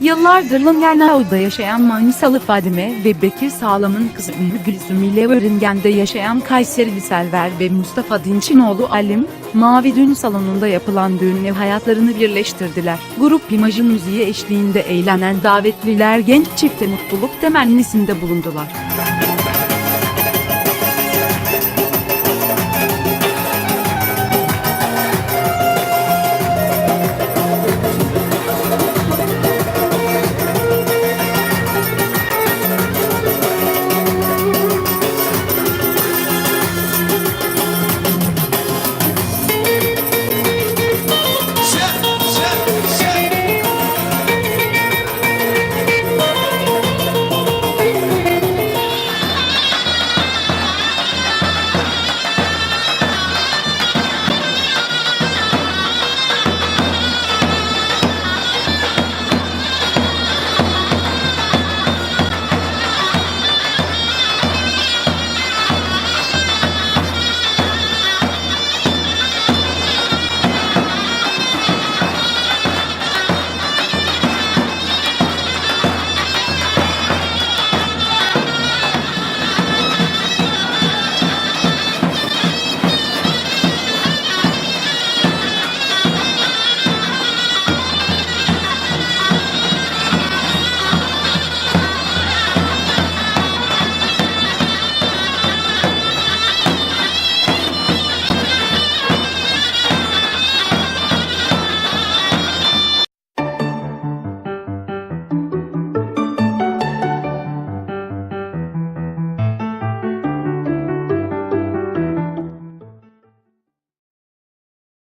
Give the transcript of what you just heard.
Yıllardır Langernaud'da yaşayan Manisalı Fadime ve Bekir Sağlam'ın kızı Ümmü Gülsüm ile Örüngen'de yaşayan Kayserili Selver ve Mustafa Dinçinoğlu Alim, Mavi Düğün Salonu'nda yapılan düğünle hayatlarını birleştirdiler. Grup imajın müziği eşliğinde eğlenen davetliler genç çifte mutluluk temennisinde bulundular.